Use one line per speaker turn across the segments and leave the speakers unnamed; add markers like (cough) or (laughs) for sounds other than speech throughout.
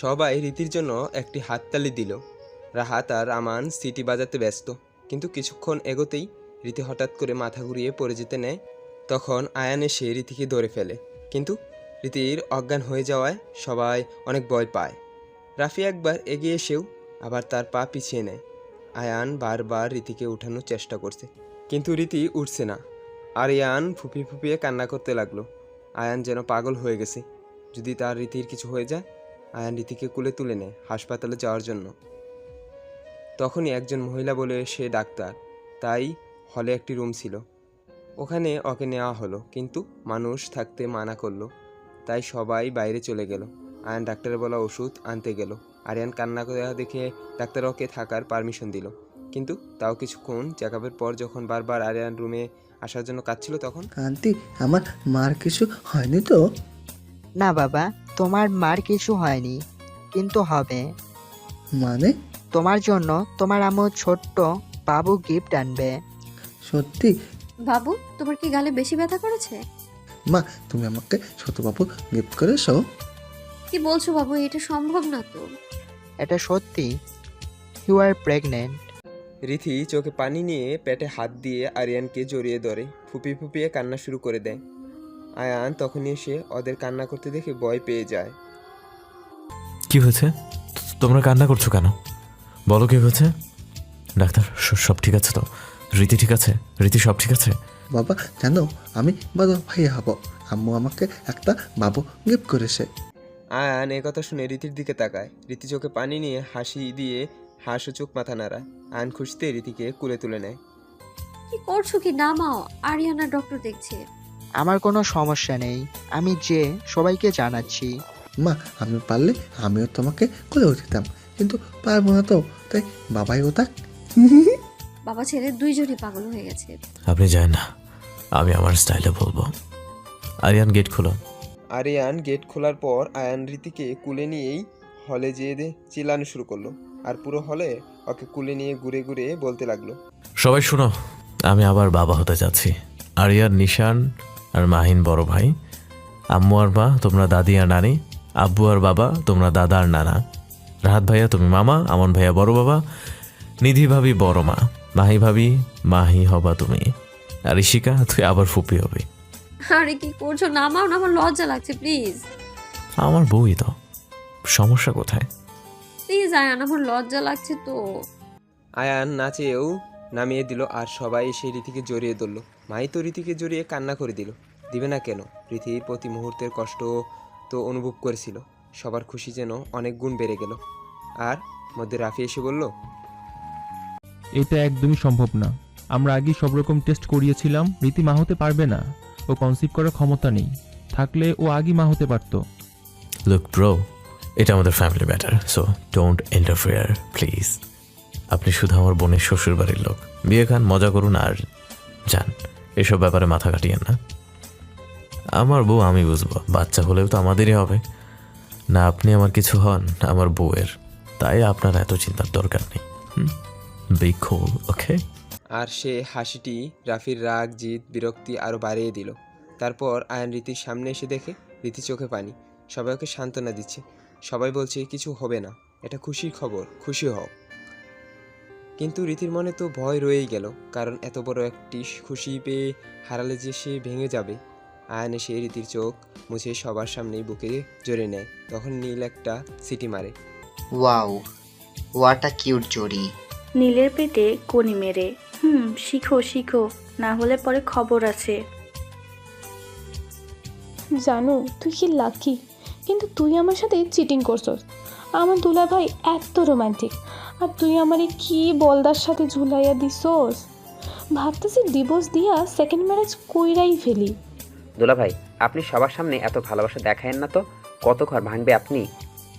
সবাই রীতির জন্য একটি হাততালি দিল। রাহাত আর আমান সিটি বাজাতে ব্যস্ত, কিন্তু কিছুক্ষণ এগোতেই রীতি হঠাৎ করে মাথা ঘুরিয়ে পড়ে যেতে নেয়। তখন আয়ান এসে রীতিকে ধরে ফেলে, কিন্তু রীতির অজ্ঞান হয়ে যাওয়ায় সবাই অনেক ভয় পায়। রাফি একবার এগিয়ে এসেও আবার তার পা পিছিয়ে নেয়। আয়ান বারবার রীতিকে উঠানোর চেষ্টা করছে, কিন্তু রীতি উঠছে না। আরিয়ান ফুপিয়ে ফুপিয়ে কান্না করতে লাগল। আয়ান যেন পাগল হয়ে গেছে, যদি তার রীতির কিছু হয়ে যায় আয়ান রীতিকে কুলে তুলে নেয় হাসপাতালে যাওয়ার জন্য। তখনই একজন মহিলা বলে সে ডাক্তার তাই হলে একটি রুম ছিল। ওখানে ওকে নেওয়া হলো কিন্তু মানুষ থাকতে মানা করল তাই সবাই বাইরে চলে গেল। আয়ান ডাক্তারের বলা ওষুধ আনতে গেল। আরিয়ান কান্না করে দেখে ডাক্তার ওকে থাকার পারমিশন দিল। কিন্তু তাও কিছুক্ষণ চেক আপের পর যখন বারবার আরিয়ান রুমে আসার জন্য কাঁদছিল তখন
আন্টি আমার মার কিছু হয়নি তো?
না বাবা তোমার মার কিছু হয়নি কিন্তু হবে।
মানে?
তোমার জন্য তোমার আম্মু ছোট্ট বাবু গিফট আনবে।
সত্যি?
বাবু তোমার কি গালে বেশি ব্যথা করেছে?
মা তুমি আমাকে ছোট বাবু গিফট করেছ
কি বলছো বাবু এটা সম্ভব না তো।
এটা সত্যি। ইউ আর প্রেগনেন্ট
রীতি চোখে পানি নিয়ে পেটে হাত দিয়ে আরিয়ানকে জড়িয়ে ধরে ফুপিয়ে ফুপিয়ে কান্না শুরু করে দেয়। আয়ান তখনই এসে ওদের কান্না করতে দেখে ভয় পেয়ে যায়।
কি হয়েছে? তোমরা কান্না করছ কেন? বলো কি হয়েছে? ডাক্তার সব ঠিক আছে তো? রীতি ঠিক আছে? রীতি সব ঠিক আছে?
বাবা জানো আমি বড় ভাইয়া হব। আম্মু আমাকে একটা বাবু গিফট করেছে।
আয়ান এ কথা শুনে রীতির দিকে তাকায়। রীতি চোখে পানি নিয়ে হাসি দিয়ে হাস ও চোখ মাথা নাড়ায়। আয়ান খুশিতে রীতিকে কুলে তুলে নেয়।
কি করছ কি? নামাও। আরিয়ানা ডক্টর দেখছে।
আমার কোনো সমস্যা নেই। আমি যে সবাইকে জানাচ্ছি।
মা আমি পারলে আমিও তোমাকে কোলে উঠিতাম কিন্তু পারব না তো তাই বাবাই ও থাক (laughs)
বাবা ছেলে দুইজনই পাগল হয়ে গেছে।
আপনি যান না আমি আমার স্টাইলে বলব। আরিয়ান গেট খোলো।
আরিয়ান গেট খোলার পর আয়ান রীতিকে কুলে নিয়েই হলে যেয়ে দে চিল্লানো শুরু করল। আর পুরো হলে ওকে কুলে নিয়ে ঘুরে ঘুরে বলতে লাগল।
সবাই শুনো আমি আবার বাবা হতে যাচ্ছি। আরিয়ান নিশান আর মাহিন বড় ভাই। আম্মু আর মা তোমরা দাদি আর নানি। আব্বু আর বাবা তোমরা দাদা আর নানা। রাহাত ভাইয়া তুমি মামা। আমন ভাইয়া বড় বাবা। নিধি ভাবি বড় মা। মাহি ভাবি মাহি হবা তুমি। আর ঋষিকা তুই আবার ফুপি হবে।
আরে কি করছ? নামাও না আমার লজ্জা লাগছে প্লিজ
আমার বউই তো। সমস্যা কোথায়?
প্লিজ আয়ান আমার লজ্জা লাগছে তো।
আয়ান নাচেও নামিয়ে দিল আর সবাই সেই রীতিকে জড়িয়ে ধরল। মাই তো রীতিকে জড়িয়ে কান্না করে দিল। দিবে না কেন? রীতির প্রতি মুহূর্তের কষ্ট তো অনুভব করেছিল। সবার খুশি যেন অনেক গুণ বেড়ে গেল। আর মধ্যে রাফি এসে বলল
এটা একদমই সম্ভব না। আমরা আগেই সব রকম টেস্ট করিয়েছিলাম রীতি মা হতে পারবে না। ও কনসিভ করার ক্ষমতা নেই। থাকলে ও আগে মা হতে পারতো।
লুক ব্রো এটা আমাদের family matter so don't interfere please আপনি শুধু আমার বোনের শ্বশুর বাড়ির লোক। বিয়ে খান মজা করুন আর যান। এসব ব্যাপারে মাথা কাটিয়েন না। আমার বউ আমি বুঝব, বাচ্চা হলেও তো আমাদেরই হবে। না আপনি আমার কিছু হন, আমার বউয়ের। তাই আপনার এত চিন্তার দরকার নেই। হোল ওকে
আর সে হাসিটি, রাফির রাগ, জিদ, বিরক্তি আরও বাড়িয়ে দিল। তারপর আয়ন রীতির সামনে এসে দেখে রীতি চোখে পানি। সবাই ওকে সান্ত্বনা দিচ্ছে। সবাই বলছে, কিছু হবে না। এটা খুশির খবর, খুশি হও। কিন্তু রীতির মনে তো ভয় রয়েই গেল কারণ এত বড় একটি খুশি পেয়ে হারালে যে সে ভেঙে যাবে। আয়ান এসে রীতির চোখ মুছে সবার সামনেই বুকে জড়িয়ে নেয় তখন নীল একটা সিটি মারে।
ওয়াও হোয়াট আ কিউট জোড়ি
নীলের পেটে কনি মেরে হুম শিখো শিখো না হলে পরে খবর আছে।
জানো তুই কি লাকি? কিন্তু তুই আমার সাথে চিটিং করছস। আমার দুলা ভাই এত রোমান্টিক আর তুই আমারে কি বলদার সাথে ঝুলাইয়া দিছস? ভাবতেছি ডিভোর্স দিয়া সেকেন্ড ম্যারেজ কইরাই ফেলি।
দুলা ভাই আপনি সবার সামনে এত ভালোবাসা দেখায়েন না তো? কত ঘর ভাঙবে আপনি?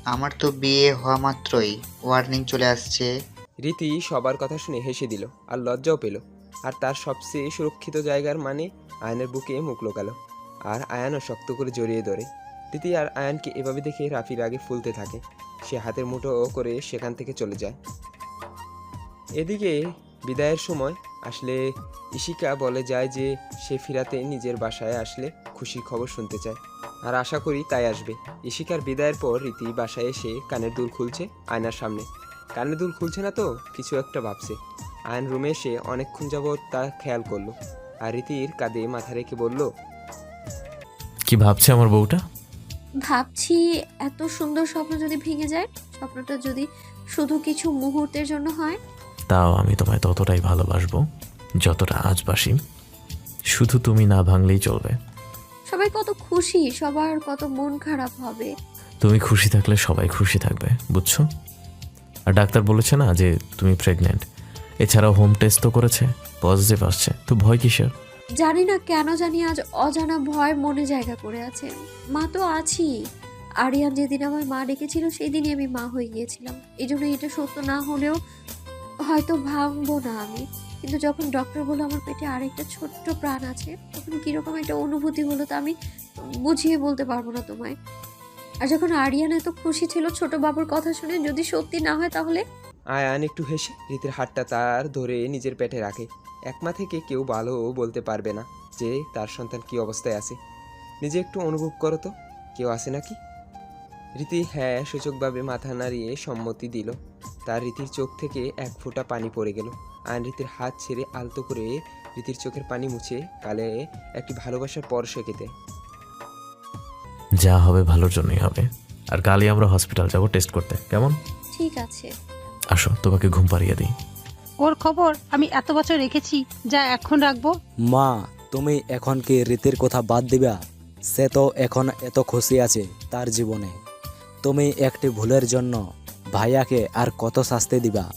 আমার তো বিয়ে হওয়া মাত্রই ওয়ার্নিং চলে আসছে।
রীতি সবার কথা শুনে হেসে দিল আর লজ্জাও পেল। আর তার সবচেয়ে সুরক্ষিত জায়গার মানে আয়নের বুকে মুখ লোকালো। আর আয়ানও শক্ত করে জড়িয়ে ধরে। রীতি আর আয়ানকে এভাবে দেখে রাফির আগে ফুলতে থাকে। সে হাতের মুঠো করে সেখান থেকে চলে যায়। এদিকে বিদায়ের সময় আসলে ইশিকা বলে যায় যে সে ফিরাতে নিজের বাসায় আসলে খুশির খবর শুনতে চায়। আর আশা করি তাই আসবে। ইশিকার বিদায়ের পর রীতি বাসায় এসে কানের দুল খুলছে আয়নার সামনে। কানের দুল খুলছে না তো, কিছু একটা ভাবছে। আয়ন রুমে এসে অনেকক্ষণ যাবৎ তা খেয়াল করল। আর রীতির কাঁধে মাথা রেখে বলল,
কি ভাবছে আমার বউটা?
ভাবছি এত সুন্দর স্বপ্ন যদি ভেঙে যায় স্বপ্নটা যদি শুধু কিছু মুহূর্তের জন্য হয়?
তাও আমি তোমায় ততটাই ভালোবাসবো যতটা আজ বাসি। শুধু তুমি না ভাঙলেই চলবে।
সবাই কত খুশি সবার কত মন খারাপ হবে।
তুমি খুশি থাকলে সবাই খুশি থাকবে বুঝছ? আর ডাক্তার বলেছে না যে তুমি প্রেগনেন্ট এছাড়াও হোম টেস্ট তো করেছে পজিটিভ আসছে তো ভয় কিসের?
জানি না কেন জানি আজ অজানা ভয় মনে জায়গা করে আছে। মা তো আছি। আরিয়ান যেদিন আমার মা ডেকেছিল সেই দিনই আমি মা হয়ে গিয়েছিলাম। এই জন্য এটা সত্য না হলেও হয়তো ভাঙবো না আমি। কিন্তু যখন ডক্টর বলল, আমার পেটে আরেকটা ছোট্ট প্রাণ আছে, তখন কীরকম একটা অনুভূতি হলো তা আমি বুঝিয়ে বলতে পারব না তোমায়। আর যখন আরিয়ান এত খুশি ছিল, ছোট বাবুর কথা শুনে যদি সত্যি না হয়, তাহলে
আয়ান একটু হেসে রীতির হাতটা তার ধরে নিজের পেটে রাখে। একমা থেকে কেউ ভালো বলতে পারবে না যে তার সন্তান কি অবস্থায় আছে। নিজে একটু অনুভব করো তো কেউ আছে নাকি? রীতি হ্যাঁ সূচকভাবে মাথা নাড়িয়ে সম্মতি দিল। তার রীতির চোখ থেকে এক ফোঁটা পানি পড়ে গেল। আয়ন রীতির হাত ছেড়ে আলতো করে রীতির চোখের পানি মুছে কালে একটি ভালোবাসার পরশ এঁকে দেয়
যা হবে ভালোর জন্যই হবে। আর কালই আমরা হসপিটাল যাব টেস্ট করতে। কেমন?
ঠিক আছে।
আসো তোমাকে ঘুম পাড়িয়ে দিই।
ওর খবর আমি এত বছর রেখেছি যা এখন রাখব?
মা তুমি এখন কি রীতির কথা বাদ দিবা? সে তো এখন এত খুশি আছে তার জীবনে। তুমি একটি ভুলের জন্য ভাইয়াকে আর কত শাস্তি দিবা?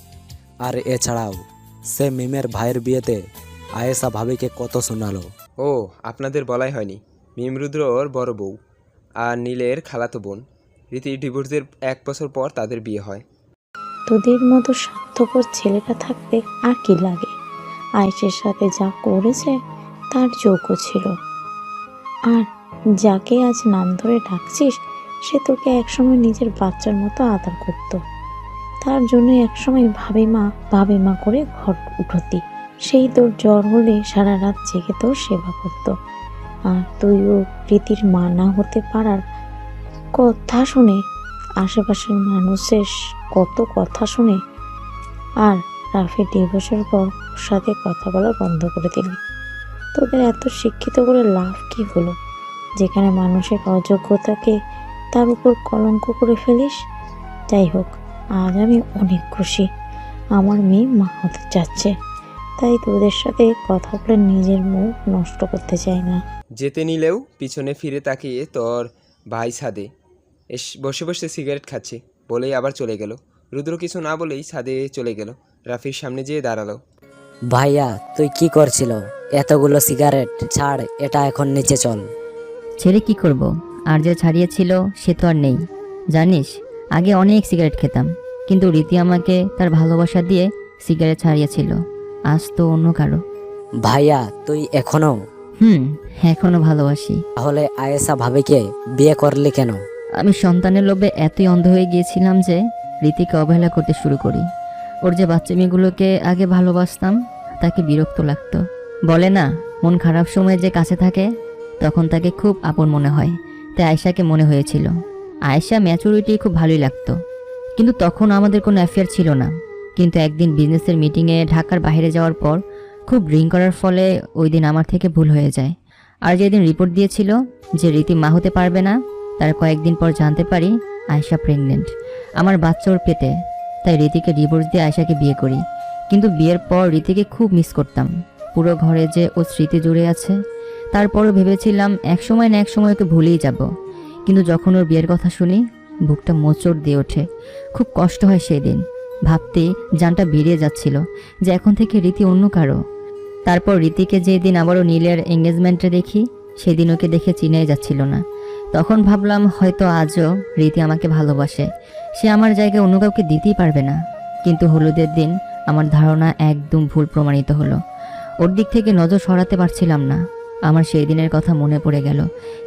আর এছাড়াও সে মিমের ভাইয়ের বিয়েতে আয়েশা ভাবিকে কত শোনালো?
ও আপনাদের বলাই হয়নি। মিমরুদ্র ওর বড় বউ আর নীলের খালাতো বোন। রীতি ডিভোর্সের এক বছর পর তাদের বিয়ে হয়।
তোদের মতো স্বার্থপর ছেলেটা থাকতে আর কি লাগে? আয়েশের সাথে যা করেছে, তার যোগ্য ছিল। আর যাকে আজ নাম ধরে ডাকছিস, সে তোকে একসময় নিজের বাচ্চার মতো আদর করত। তার জন্য একসময় ভাবে মা ভাবে মা করে ঘর উঠতি। সেই তোর জ্বর হলে সারা রাত জেগে তোর সেবা করত। আর তুইও প্রীতির মা না হতে পারার কথা শুনে আশেপাশের মানুষের কত কথা শুনে আর রাফি ডিভোর্সের পর ওর সাথে কথা বলা বন্ধ করে দিলি। তোদের এত শিক্ষিত করে লাভ কি হলো? যেখানে মানুষের অযোগ্যতাকে তার উপর কলঙ্ক করে ফেলিস? যাই হোক, আজ আমি অনেক খুশি। আমার মেয়ে মা হতে চাচ্ছে। তাই তোদের সাথে কথা বলে নিজের মুখ নষ্ট করতে চাই না।
যেতে নিলেও পিছনে ফিরে তাকিয়ে তোর ভাই ছাদে এস বসে বসে সিগারেট খাচ্ছে বলেই আবার চলে গেল। রুদ্র কিছু না বলেই ছাদে চলে গেল। রাফির সামনে যেয়ে দাঁড়াল।
ভাইয়া তুই কি করছিল? এতগুলো সিগারেট ছাড় এটা এখন নিচে চল।
ছেড়ে কি করব? আর যে ছাড়িয়েছিল সে তো আর নেই। জানিস আগে অনেক সিগারেট খেতাম কিন্তু রীতি আমাকে তার ভালোবাসা দিয়ে সিগারেট ছাড়িয়েছিল। আজ তো অন্য কারও।
ভাইয়া তুই এখনও?
হুম এখনও ভালোবাসি।
তাহলে আয়েশা ভাবিকে বিয়ে করলি কেন?
আমি সন্তানের লোভে এতই অন্ধ হয়ে গিয়েছিলাম যে রীতিকে অবহেলা করতে শুরু করি। ওর যে বাচ্চা মেয়েগুলোকে আগে ভালোবাসতাম, তাকে বিরক্ত লাগতো। বলে না, মন খারাপ সময় যে কাছে থাকে, তখন তাকে খুব আপন মনে হয়। তাই আয়শাকে মনে হয়েছিল। আয়শা ম্যাচুরিটি খুব ভালোই লাগতো। কিন্তু তখন আমাদের কোনো অ্যাফেয়ার ছিল না। কিন্তু একদিন বিজনেসের মিটিংয়ে ঢাকার বাইরে যাওয়ার পর খুব ড্রিঙ্ক করার ফলে ওই দিন আমার থেকে ভুল হয়ে যায়। আর যেদিন রিপোর্ট দিয়েছিল যে রীতি মা হতে পারবে না তার কয়েকদিন পর জানতে পারি আয়শা প্রেগনেন্ট আমার বাচ্চা ওর পেটে, তাই রীতিকে ডিভোর্স দিয়ে আয়শাকে বিয়ে করি। কিন্তু বিয়ের পর রীতিকে খুব মিস করতাম। পুরো ঘরে যে ও স্মৃতি জুড়ে আছে, তারপরও ভেবেছিলাম এক সময় না এক সময় ওকে ভুলেই যাব। কিন্তু যখন ওর বিয়ের কথা শুনি, বুকটা মোচড় দিয়ে ওঠে। খুব কষ্ট হয় সেই দিন ভাবতেই জানটা বেরিয়ে যাচ্ছিল যে এখন থেকে রীতি অন্য কারও। তারপর রীতিকে যেদিন আবারও নীলের এঙ্গেজমেন্টে দেখি, সেদিন ওকে দেখে চিনেই যাচ্ছিল না। তখন ভাবলাম, হয়তো আজও রীতি আমাকে ভালোবাসে। সে আমার জায়গায় অন্য কাউকে দিতেই পারবে না। কিন্তু হলুদের দিন আমার ধারণা একদম ভুল প্রমাণিত হলো। ওর দিক থেকে নজর সরাতে পারছিলাম না। আমার সেই দিনের কথা মনে পড়ে গেল,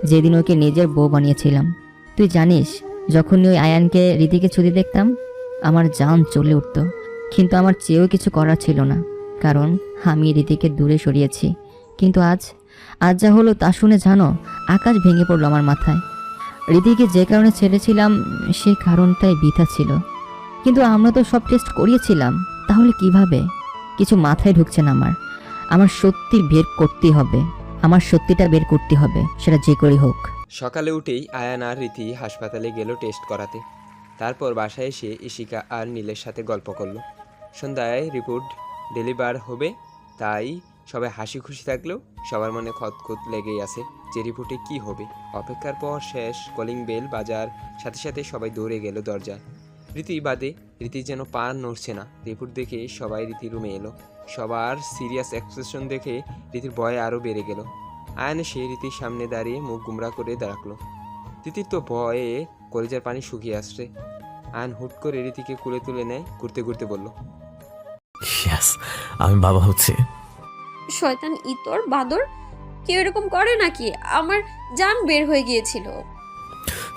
যেদিন ওকে নিজের বউ বানিয়েছিলাম। তুই জানিস, যখনই ওই আয়ানকে রীতিকে ছুটি দেখতাম, আমার জান চলে উঠত। কিন্তু আমার চেয়েও কিছু করার ছিল না, কারণ আমি রীতিকে দূরে সরিয়েছি। কিন্তু আজ আজ যা হলো তা শুনে জানো, আকাশ ভেঙে পড়ল আমার মাথায়। রীতিকে যে কারণে ছেড়েছিলাম, সে কারণটাই বৃথা ছিল। কিন্তু আমরা তো সব টেস্ট করিয়েছিলাম, তাহলে কীভাবে? কিছু মাথায় ঢুকছে না আমার। আমার সত্যি বের করতে হবে। আমার সত্যিটা বের করতে হবে, সেটা যে করে হোক।
সকালে উঠেই আয়ান আর রীতি হাসপাতালে গেল টেস্ট করাতে। তারপর বাসায় এসে ইশিকা আর নীলের সাথে গল্প করল। সন্ধ্যায় রিপোর্ট ডেলিভার হবে, তাই সবাই হাসি খুশি থাকলেও সবার মনে খতখত লেগেই আছে যে রিপোর্টে কি হবে। অপেক্ষার পর শেষ, কলিং বেল বাজার, সাথে সাথে সবাই দৌড়ে গেল দরজায়। রীতি বাদে রীতি যেন পা নড়ছে না। রিপোর্ট দেখে সবাই রীতি রুমে এলো। সবার সিরিয়াস এক্সপ্রেশন দেখে রীতির ভয় আরও বেড়ে গেল। আয়ান এসে রীতির সামনে দাঁড়িয়ে মুখ গুমরা করে দাঁড়াকলো রীতির তো ভয়ে কলেজের পানি শুকিয়ে আসছে। আয়ন হুট করে রীতিকে কুলে তুলে নেয়, ঘুরতে ঘুরতে বলল
আমি বাবা হচ্ছি।
শয়তান ইতর বাদর কেউ এরকম করে নাকি? আমার জান বের হয়ে গিয়েছিল।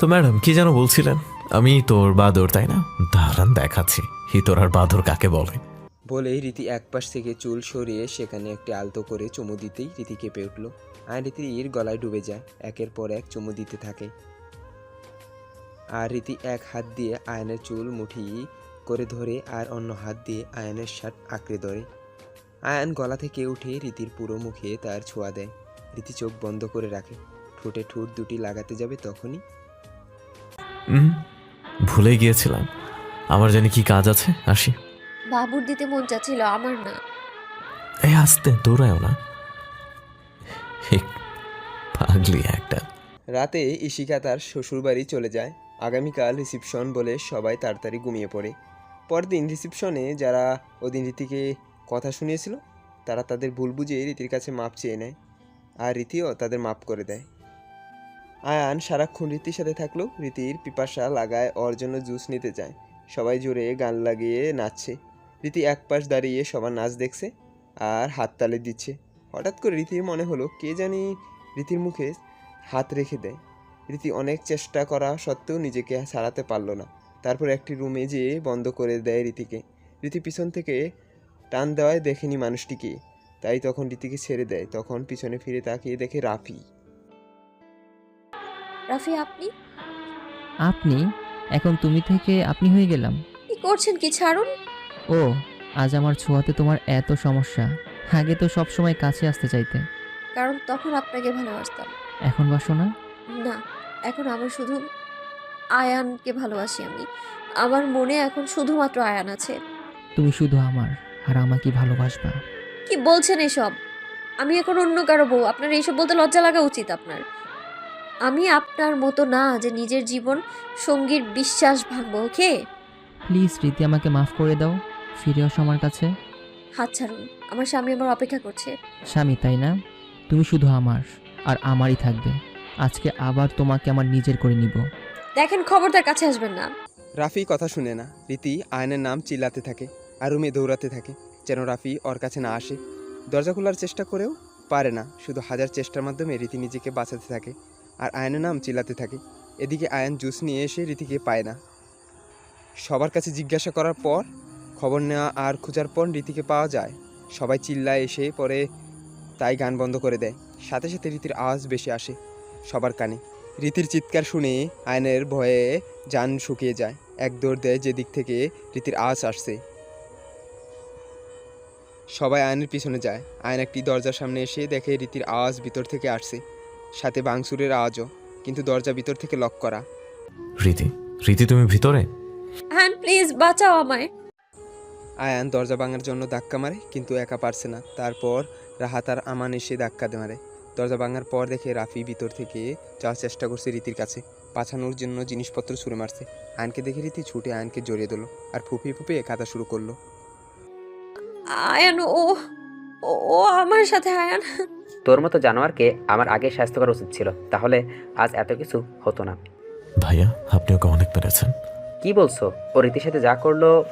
তো ম্যাডাম কি যেন বলছিলেন? আমি তোর বাদর তাই না? দাঁড়ান দেখাচ্ছি। হিতর আর বাদর কাকে বলে?
বলেই রীতি এক পাশ থেকে চুল সরিয়ে সেখানে একটি আলতো করে চুমু দিতেই রীতি কেঁপে উঠল। আর রীতির গলায় ডুবে যায় একের পর এক চুমু দিতে থাকে। আর রীতি এক হাত দিয়ে আয়নের চুল মুঠি করে ধরে আর অন্য হাত দিয়ে আয়নের শার্ট আঁকড়ে ধরে। আয়ন গলা থেকে উঠে রীতির পুরো মুখে তার ছোঁয়া দেয়। রীতি চোখ বন্ধ করে রাখে। ঠোঁটে ঠোঁট দুটি লাগাতে যাবে তখনই।
ভুলে গিয়েছিলাম। আমার জানি কি কাজ আছে আসি
বাবুর দিতে মন চাচ্ছিল আমার না।
এই আসতে দৌড়ায়ও না। এই পাগলি একটা।
রাতে ইশিকা তার শ্বশুরবাড়ি চলে যায়। আগামীকাল রিসিপশন বলে সবাই তাড়াতাড়ি ঘুমিয়ে পড়ে। পরদিন রিসিপশনে যারা ওদিন রীতিকে কথা শুনিয়েছিল, তারা তাদের ভুল বুঝে রীতির কাছে মাপ চেয়ে নেয় আর রীতিও তাদের মাপ করে দেয়। আয়ান সারাক্ষণ রীতির সাথে থাকলেও রীতির পিপাসা লাগায়, ওর জন্য জুস নিতে যায় সবাই জোরে গান লাগিয়ে নাচছে। রীতি এক পাশ দাঁড়িয়ে সবার নাচ দেখছে আর হাত তালে দিচ্ছে। হঠাৎ করে রীতির মনে হলো, কে জানি রীতির মুখে হাত রেখে দেয়। রীতি অনেক চেষ্টা করা সত্ত্বেও নিজেকে ছাড়াতে পারল না। তারপর একটি রুমে যেয়ে বন্ধ করে দেয় রীতিকে। রীতি পিছন থেকে টান দেওয়ায় দেখেনি মানুষটিকে। তাই তখন রীতিকে ছেড়ে দেয়। তখন পিছনে ফিরে তাকিয়ে দেখে রাফি।
রাফি আপনি?
আপনি? এখন তুমি থেকে আপনি হয়ে গেলাম।
কি করছেন কি? ছাড়ুন।
ও আজ আমার ছোঁয়াতে তোমার এত সমস্যা। আগে তো সব সময় কাছে আসতে চাইতে।
কারণ তখন আপনাকে ভালোবাসতাম।
এখন বাসো না?
না এখন আমার শুধু আয়ানকে ভালোবাসি আমি। আমার মনে এখন শুধুমাত্র আয়ান আছে।
তুমি শুধু আমার। আর আমাকে ভালোবাসবা।
কি বলছেন এসব? আমি এখন অন্য কারও বউ। আপনার এইসব বলতে লজ্জা লাগা উচিত আপনার। আমি আপনার মতো না যে নিজের জীবন সঙ্গীর বিশ্বাস ভাঙবো ওকে?
প্লিজ রীতি আমাকে মাফ করে দাও। ফিরে আসো আমার কাছে।
হাত ছাড়ুন। আমার স্বামী আমার অপেক্ষা করছে।
স্বামী তাই না? তুমি শুধু আমার আর আমারই থাকবে। আজকে আবার তোমাকে আমার নিজের করে নিব।
দেখেন খবরদার কাছে আসবেন না।
রাফি কথা শুনে না। রীতি আয়নের নাম চিল্লাতে থাকে। আর রুমে দৌড়াতে থাকে, যেন রাফি ওর কাছে না আসে। দরজা খোলার চেষ্টা করেও পারে না, শুধু হাজার চেষ্টার মাধ্যমে রীতি নিজেকে বাঁচাতে থাকে আর আয়নের নাম চিল্লাতে থাকে। এদিকে আয়ন জুস নিয়ে এসে রীতিকে পায় না। সবার কাছে জিজ্ঞাসা করার পর, খবর নেওয়া আর খোঁজার পর রীতিকে পাওয়া যায়। সবাই চিল্লায় এসে পরে তাই গান বন্ধ করে দেয়। সাথে সাথে রীতির আওয়াজ বেশি আসে সবার কানে। রীতির চিৎকার শুনে আয়নের ভয়ে যান শুকিয়ে যায়। এক দৌড় দেয় যেদিক থেকে রীতির আওয়াজ আসছে। সবাই আয়নের পিছনে যায়। আয়ন একটি দরজার সামনে এসে দেখে রীতির আওয়াজ ভিতর থেকে আসছে। সাথে বাংসুরের আওয়াজও কিন্তু দরজা ভিতর থেকে লক করা।
রীতি রীতি তুমি ভিতরে?
হ্যাঁ প্লিজ বাঁচাও আমায়।
আয়ান দরজা ভাঙার জন্য ধাক্কা মারে কিন্তু একা পারছে না। তারপর রাহাত আর আমান এসে ধাক্কা মারে। দরজা ভাঙার পর দেখে রাফি ভিতর থেকে যাওয়ার চেষ্টা করছে রীতির কাছে। পাছানোর জন্য জিনিসপত্র ছুঁড়ে মারছে। আয়নকে দেখে রীতি ছুটে আয়নকে জড়িয়ে দিল আর ফুপিয়ে ফুপিয়ে কাঁদা শুরু করল।
আয়ান ও ও- ও আমার সাথে আয়ান।
তোর মতো জানোয়ারকে আমার আগে স্বাস্থ্য করা উচিত ছিল তাহলে আজ এত কিছু হতো না।
ভাইয়া আপনি ওকে অনেক মেরেছেন।
কি বলছো? ও রীতির সাথে যা করল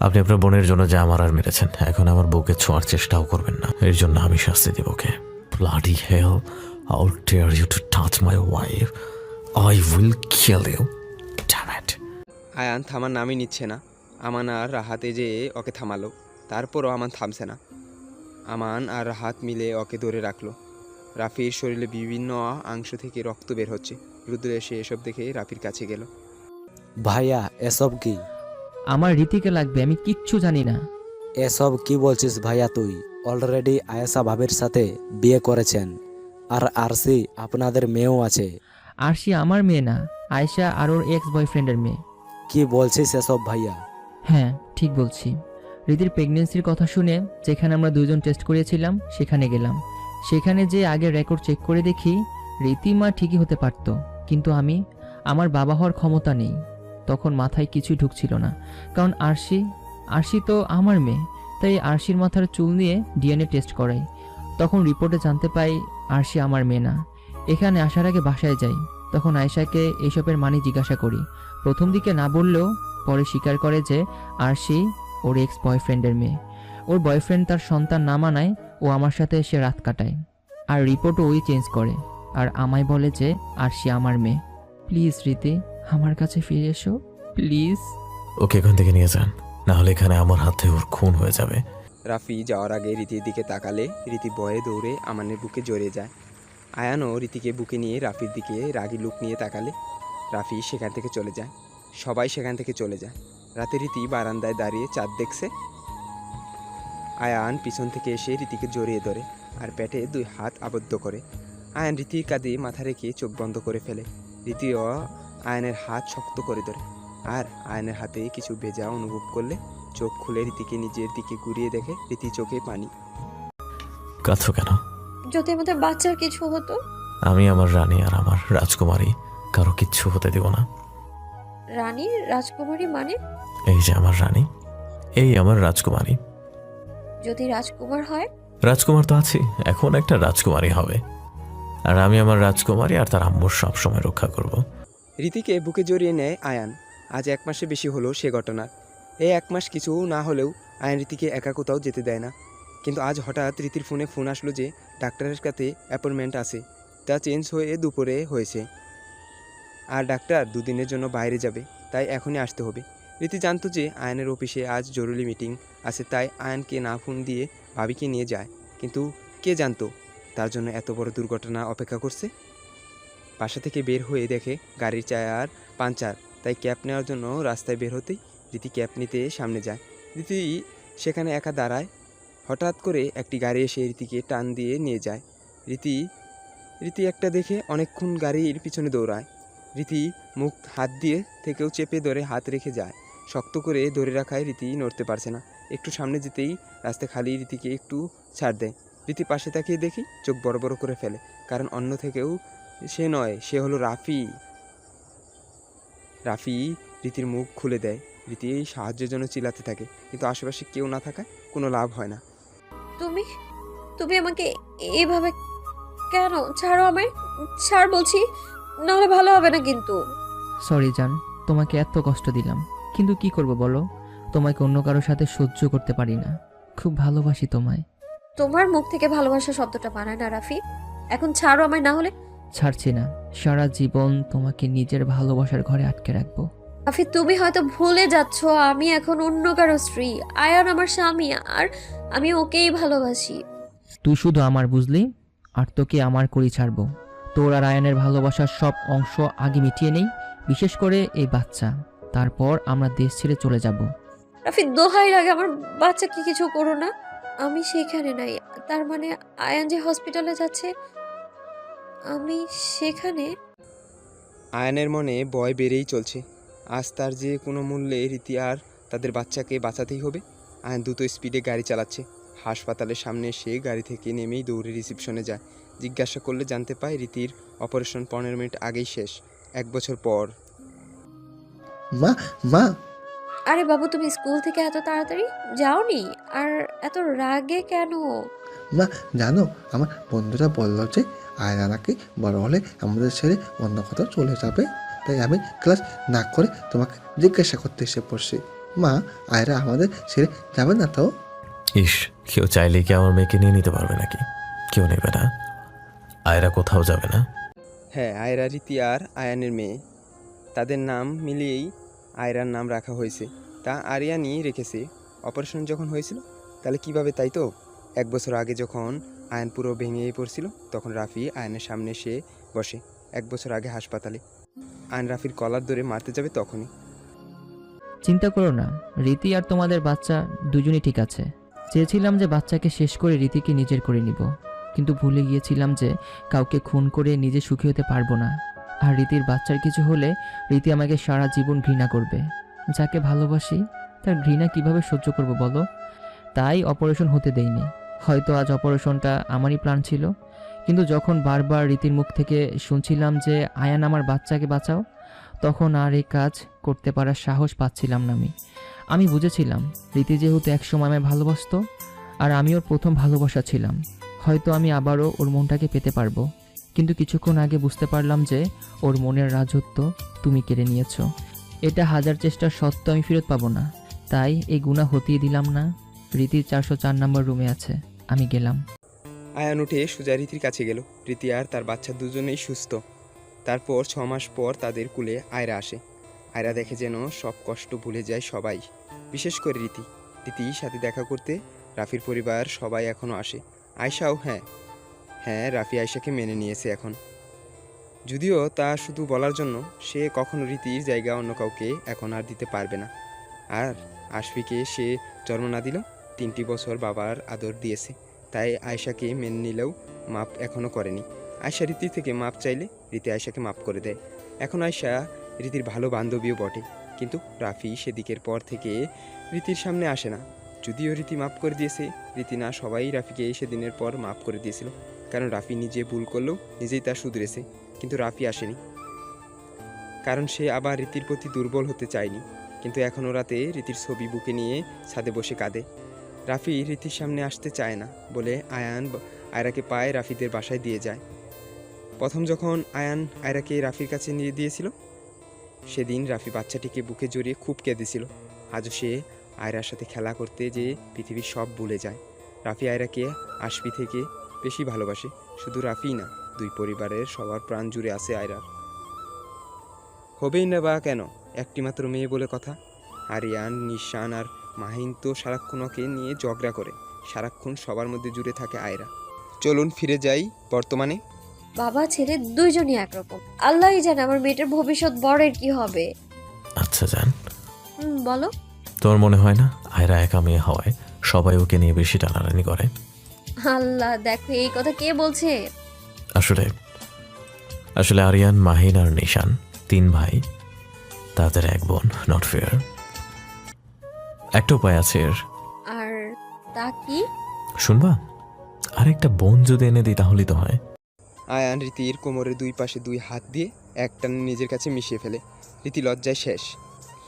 আপনি আপনার বোনের জন্য যা আমার আর মেরেছেন এখন আমার বউকে ছোঁয়ার চেষ্টাও করবেন না। এর জন্য আমি শাস্তি দেব ওকে। Bloody hell how dare you to touch my wife I will kill you damn
Ayan থামার নামই নিচ্ছে না। আমান আর রাহাতে যে ওকে থামালো। তারপরও আমান থামছে না। আমান আর হাত মিলে ওকে ধরে রাখল। রাফির শরীরে বিভিন্ন অংশ থেকে রক্ত বের হচ্ছে। রুদ্র এসে এসব দেখে রাফির কাছে গেল।
ভাইয়া এসব কি?
আমার রীতিকে লাগবে আমি কিচ্ছু জানি না।
এসব কি বলছিস ভাইয়া তুই? অলরেডি আয়েশা ভাবের সাথে বিয়ে করেছেন। আর আরসি আপনাদের মেয়েও আছে।
আরশি আমার মেয়ে না আয়েশা আর ওর এক্স বয়ফ্রেন্ডের মেয়ে।
কি বলছিস এসব ভাইয়া?
হ্যাঁ ঠিক বলছি। রীতির প্রেগনেন্সির কথা শুনে যেখানে আমরা দুজন টেস্ট করিয়েছিলাম, সেখানে গেলাম। সেখানে যে আগে রেকর্ড চেক করে দেখি রীতি মা ঠিকই হতে পারত। কিন্তু আমি, আমার বাবা হওয়ার ক্ষমতা নেই। তখন মাথায় কিছুই ঢুকছিল না। কারণ আরশি আরশি তো আমার মেয়ে। তাই আরশির মাথার চুল নিয়ে ডিএনএ টেস্ট করাই। তখন রিপোর্টে জানতে পাই আরশি আমার মেয়ে না। এখানে আসার আগে বাসায় যাই। তখন আয়শাকে এইসবের মানে জিজ্ঞাসা করি। প্রথম দিকে না বললেও পরে স্বীকার করে যে আরশি ওর এক্স বয়ফ্রেন্ডের মেয়ে। ওর বয়ফ্রেন্ড তার সন্তান না মানায় ও আমার সাথে এসে রাত কাটায়। আর রিপোর্টও ওই চেঞ্জ করে। আর আমায় বলে যে আর সে আমার মেয়ে। প্লিজ রীতি আমার কাছে ফিরে এসো। প্লিজ
ওকে এখান থেকে নিয়ে যান। না হলে এখানে আমার হাতে ওর খুন হয়ে যাবে।
রাফি যাওয়ার আগে রীতির দিকে তাকালে রীতি ভয়ে দৌড়ে আমানের বুকে জড়িয়ে যায়। আয়ানও রীতিকে বুকে নিয়ে রাফির দিকে রাগি লুক নিয়ে তাকালে রাফি সেখান থেকে চলে যায়। সবাই সেখান থেকে চলে যায়। রাতে রীতি বারান্দায় দাঁড়িয়ে চাঁদ দেখছে। আয়ান পিছন থেকে এসে রীতিকে জড়িয়ে ধরে আর পেটে দুই হাত আবদ্ধ করে। আয়ান রীতির কাঁধে মাথা রেখে চোখ বন্ধ করে ফেলে। রীতিও আয়নের হাত শক্ত করে ধরে আর আয়নের হাতে কিছু ভেজা অনুভব করলে চোখ খুলে রীতিকে নিজের দিকে ঘুরিয়ে দেখে রীতি চোখে পানি।
কাঁদছো কেন?
যদি আমাদের বাচ্চার কিছু হতো?
আমি আমার রানী আর আমার রাজকুমারী কারও কিচ্ছু হতে দেব না।
রানী রাজকুমারী মানে?
এই যে আমার রানী। এই আমার রাজকুমারী।
যদি রাজকুমার হয়?
রাজকুমার তো আছি এখন একটা রাজকুমারী হবে। আর আমি আমার রাজকুমারী আর তার আম্মুর সবসময় রক্ষা করব।
রীতিকে বুকে জড়িয়ে নেয় আয়ান। আজ এক মাসে বেশি হলো সে ঘটনার এই এক মাস কিছু না হলেও আয়ান রীতিকে একা কোথাও যেতে দেয় না। কিন্তু আজ হঠাৎ রীতির ফোনে ফোন আসলো যে ডাক্তারের কাছে অ্যাপয়েন্টমেন্ট আছে। তা চেঞ্জ হয়ে দুপুরে হয়েছে। আর ডাক্তার দুদিনের জন্য বাইরে যাবে, তাই এখনই আসতে হবে। রীতি জানতো যে আয়নের অফিসে আজ জরুরি মিটিং আছে, তাই আয়নকে না ফোন দিয়ে ভাবিকে নিয়ে যায়। কিন্তু কে জানতো তার জন্য এত বড় দুর্ঘটনা অপেক্ষা করছে? বাসা থেকে বের হয়ে দেখে গাড়ির টায়ার পাঞ্চার তাই ক্যাব নেওয়ার জন্য রাস্তায় বের হতেই রীতি ক্যাব নিতে সামনে যায়। রীতি সেখানে একা দাঁড়ায়, হঠাৎ করে একটি গাড়ি এসে রীতিকে টান দিয়ে নিয়ে যায়। রীতি রীতি একটা দেখে অনেকক্ষণ গাড়ির পিছনে দৌড়ায়। রীতি মুখ হাত দিয়ে থেকেও চেপে ধরে হাত রেখে যায়। শক্ত করে ধরে রাখায় রীতি নড়তে পারছে না। একটু সামনে যেতেই রাস্তা খালি রীতিকে একটু ছাড় দেয়। রীতি পাশে তাকিয়ে দেখি চোখ বড় বড় করে ফেলে। কারণ অন্য থেকেও সে নয়, সে হলো রাফি। রাফি রীতির মুখ খুলে দেয়। রীতি সাহায্যের জন্য চিলাতে থাকে। কিন্তু আশেপাশে কেউ না থাকায় কোনো লাভ হয় না।
তুমি? তুমি আমাকে এভাবে কেন? ছাড়ো আমায়। ছাড় বলছি। নাহলে ভালো হবে না কিন্তু।
সরি জান তোমাকে এত কষ্ট দিলাম। কিন্তু কি করব বলো? তোমাকে অন্য কারোর সাথে সহ্য করতে পারি না। খুব ভালোবাসি তোমায়।
তোমার মুখ থেকে ভালোবাসা শব্দটা বানায় না রাফি। এখন ছাড়ো আমায় না হলে
ছাড়ছি না। সারা জীবন তোমাকে নিজের ভালোবাসার ঘরে আটকে রাখব।
রাফি তুমি হয়তো ভুলে যাচ্ছ আমি এখন অন্য কারও স্ত্রী। আয়ান আমার স্বামী আর আমি ওকেই ভালোবাসি।
তুই শুধু আমার বুঝলি আর তোকে আমার করি ছাড়বো। তোর আর আয়নের ভালোবাসার সব অংশ আগে মিটিয়ে নেই বিশেষ করে এই বাচ্চা। তারপর আমরা দেশ ছেড়ে চলে যাব।
রাফি দোহাই লাগে আমার বাচ্চা বাচ্চাকে কিছু করো না? আমি সেখানে নাই। তার মানে আয়ান যে হসপিটালে যাচ্ছে আমি সেখানে?
আয়নের মনে ভয় বেড়েই চলছে। আজ তার যে কোনো মূল্যে রীতি আর তাদের বাচ্চাকে বাঁচাতেই হবে। আয়ন দ্রুত স্পিডে গাড়ি চালাচ্ছে। হাসপাতালের সামনে সে গাড়ি থেকে নেমেই দৌড়ে রিসিপশনে যায়। জিজ্ঞাসা করলে জানতে পায় রীতির অপারেশন পনেরো মিনিট আগেই শেষ এক বছর পর।
মা মা।
আরে বাবু তুমি স্কুল থেকে এত তাড়াতাড়ি যাওনি? আর এত রাগে কেন?
মা জানো আমার বন্ধুরা বলল যে আয়রা নাকি বড় হলে আমাদের ছেড়ে অন্য কোথাও চলে যাবে। তাই আমি ক্লাস না করে তোমাকে জিজ্ঞাসা করতে এসে পড়ছি। মা আয়রা আমাদের ছেড়ে যাবে না তো?
ইস কেউ চাইলে কি আমার মেয়েকে নিয়ে নিতে পারবে নাকি? কেউ নেবে না। আয়রা কোথাও যাবে না?
হ্যাঁ আয়রা রীতি আর আয়ানের মেয়ে। তাদের নাম মিলিয়েই আয়রার নাম রাখা হয়েছে। তা আরিয়ানি রেখেছে। অপারেশন যখন হয়েছিল তাহলে কীভাবে তাই তো? এক বছর আগে যখন আয়ন পুরো ভেঙে পড়ছিল তখন রাফি আয়নের সামনে এসে বসে। এক বছর আগে হাসপাতালে। আয়ন রাফির কলার ধরে মারতে যাবে তখনই।
চিন্তা করো না রীতি আর তোমাদের বাচ্চা দুজনই ঠিক আছে। চেয়েছিলাম যে বাচ্চাকে শেষ করে রীতিকে নিজের করে নিব। কিন্তু ভুলে গিয়েছিলাম যে কাউকে খুন করে নিজে সুখী হতে পারব না। আর রীতির বাচ্চার কিছু হলে রীতি আমাকে সারা জীবন ঘৃণা করবে। যাকে ভালোবাসি, তার ঘৃণা কীভাবে সহ্য করব বলো? তাই অপারেশন হতে দেইনি। হয়তো আজ অপারেশনটা আমারই প্ল্যান ছিল, কিন্তু যখন বারবার রীতির মুখ থেকে শুনছিলাম যে আয়ান আমার বাচ্চাকে বাঁচাও, তখন আর এই কাজ করতে পারার সাহস পাচ্ছিলাম না আমি। আমি বুঝেছিলাম, রীতি যেহেতু একসময় আমায় ভালোবাসত, আর আমি ওর প্রথম ভালোবাসা ছিলাম। হয়তো আমি আবারও ওর মনটাকে পেতে পারব। কিন্তু কিছুক্ষণ আগে বুঝতে পারলাম যে ওর মনের রাজত্ব তুমি কেড়ে নিয়েছ। এটা হাজার চেষ্টার সত্ত্বেও আমি ফেরত পাবো না। তাই এই গুণা হতিয়ে দিলাম না। রীতির চারশো চার নম্বর রুমে আছে। আমি গেলাম।
আয়ান উঠে সুজা রীতির কাছে গেল। রীতি আর তার বাচ্চা দুজনেই সুস্থ। তারপর ছ মাস পর তাদের কুলে আয়রা আসে। আয়রা দেখে যেন সব কষ্ট ভুলে যায় সবাই। বিশেষ করে রীতি। রীতির সাথে দেখা করতে রাফির পরিবার সবাই এখনও আসে। আয়শাও হ্যাঁ। হ্যাঁ রাফি আয়শাকে মেনে নিয়েছে এখন। যদিও তা শুধু বলার জন্য, সে কখনো রীতির জায়গা অন্য কাউকে এখন আর দিতে পারবে না। আর আশফিকে সে জন্ম না দিল তিনটি বছর বাবার আদর দিয়েছে। তাই আয়শাকে মেনে নিলেও মাপ এখনও করেনি। আয়শা রীতি থেকে মাপ চাইলে রীতি আয়শাকে মাপ করে দেয়। এখন আয়শা রীতির ভালো বান্ধবীও বটে। কিন্তু রাফি সেদিকের পর থেকে রীতির সামনে আসে না। যদিও রীতি মাফ করে দিয়েছে, রীতি না সবাই রাফিকে সেদিনের পর মাফ করে দিয়েছিল। কারণ রাফি নিজে ভুল করলেও নিজেই তা শুধরেছে, কিন্তু রাফি আসেনি। কারণ সে আবার রীতির প্রতি দুর্বল হতে চায়নি, কিন্তু এখনও রাতে রীতির ছবি বুকে নিয়ে ছাদে বসে কাঁদে। রাফি রীতির সামনে আসতে চায় না বলে আয়ান আয়রাকে পায়ে রাফিদের বাসায় দিয়ে যায়। প্রথম যখন আয়ান আয়রাকে রাফির কাছে নিয়ে দিয়েছিল, সেদিন রাফি বাচ্চাটিকে বুকে জড়িয়ে খুব কেঁদেছিল। আজও সে আয়রার সাথে খেলা করতে যে পৃথিবীর সব ভুলে যায়। রাফি আয়রাকে আশপি থেকে বেশি ভালোবাসে শুধু রাফি না দুই পরিবারের সবার প্রাণ জুড়ে আছে আয়রার। হবেই না বা কেন একটিমাত্র মেয়ে বলে কথা। আরিয়ান নিশান আর মাহিন তো সারাক্ষণ ওকে নিয়ে ঝগড়া করে সারাক্ষণ সবার মধ্যে জুড়ে থাকে আয়রা। চলুন ফিরে যাই বর্তমানে।
বাবা ছেলে দুইজনই একরকম। আল্লাহই জানে আমার মেয়েটার ভবিষ্যৎ বরের কি হবে।
আচ্ছা জান।
হুম বলো।
তোমার মনে হয় না? আয়রা একা মেয়ে হওয়ায় সবাই ওকে নিয়ে বেশি টানাটানি করে।
আল্লাহ দেখো এই কথা কে বলছে?
আসলে আসলে আরিয়ান মাহিন আর নিশান তিন ভাই তাদের এক বোন নট ফেয়ার একটা উপায় আছে এর।
আর তা কি?
শুনবা? আরেকটা বোন যদি এনে দিই তাহলেই তো হয়।
আয়ান রীতির কোমরের দুই পাশে দুই হাত দিয়ে একটানে নিজের কাছে মিশিয়ে ফেলে। রীতি লজ্জায় শেষ।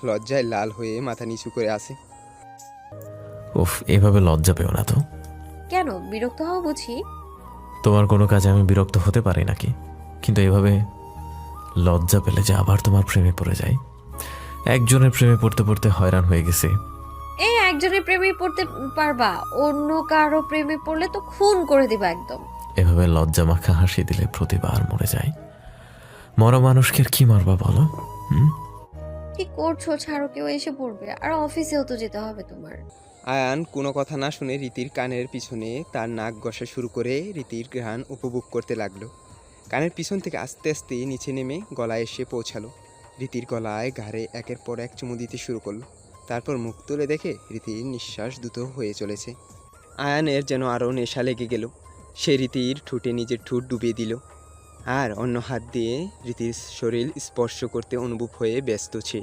লজ্জায় লাল হয়ে মাথা নিচু করে আসে।
উফ এভাবে লজ্জা পেও না তো।
কেন? বিরক্ত হও বুঝি।
তোমার কোনো কাজে আমি বিরক্ত হতে পারি নাকি? কিন্তু এভাবে লজ্জা পেলে যে আবার তোমার প্রেমে পড়ে যাই। একজনের প্রেমে পড়তে পড়তে হয়রান হয়ে গেছে।
এই একজনের প্রেমে পড়তে পারবা অন্য কারও প্রেমে পড়লে তো খুন করে দিবা একদম।
এভাবে লজ্জা মাখা হাসি দিলে প্রতিবার মরে যায় মরা মানুষকে কি মারবা বলো হুম?
কি করছ? ছাড়ো, কেউ এসে পড়বে। আর অফিসেও তো যেতে হবে তোমার।
আয়ান কোনো কথা না শুনে রীতির কানের পিছনে তার নাক ঘষা শুরু করে রীতির ঘ্রাণ উপভোগ করতে লাগল। কানের পিছন থেকে আস্তে আস্তে নিচে নেমে গলায় এসে পৌঁছালো। রীতির গলায় ঘাড়ে একের পর এক চুমু দিতে শুরু করল। তারপর মুখ তুলে দেখে রীতির নিঃশ্বাস দ্রুত হয়ে চলেছে। আয়ানের যেন আরও নেশা লেগে গেল। সে রীতির ঠোঁটে নিজের ঠোঁট ডুবিয়ে দিল। আর অন্য হাত দিয়ে রীতির শরীর স্পর্শ করতে অনুভব হয়ে ব্যস্ত ছে।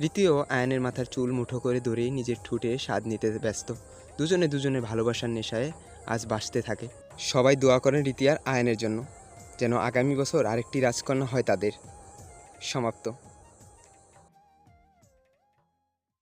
রীতিও আয়নের মাথার চুল মুঠো করে ধরে নিজের ঠুটে স্বাদ নিতে ব্যস্ত। দুজনে দুজনের ভালোবাসার নেশায় আজ বাসতে থাকে। সবাই দোয়া করেন রীতি আর আয়নের জন্য, যেন আগামী বছর আরেকটি রাজকন্যা হয় তাদের। সমাপ্ত।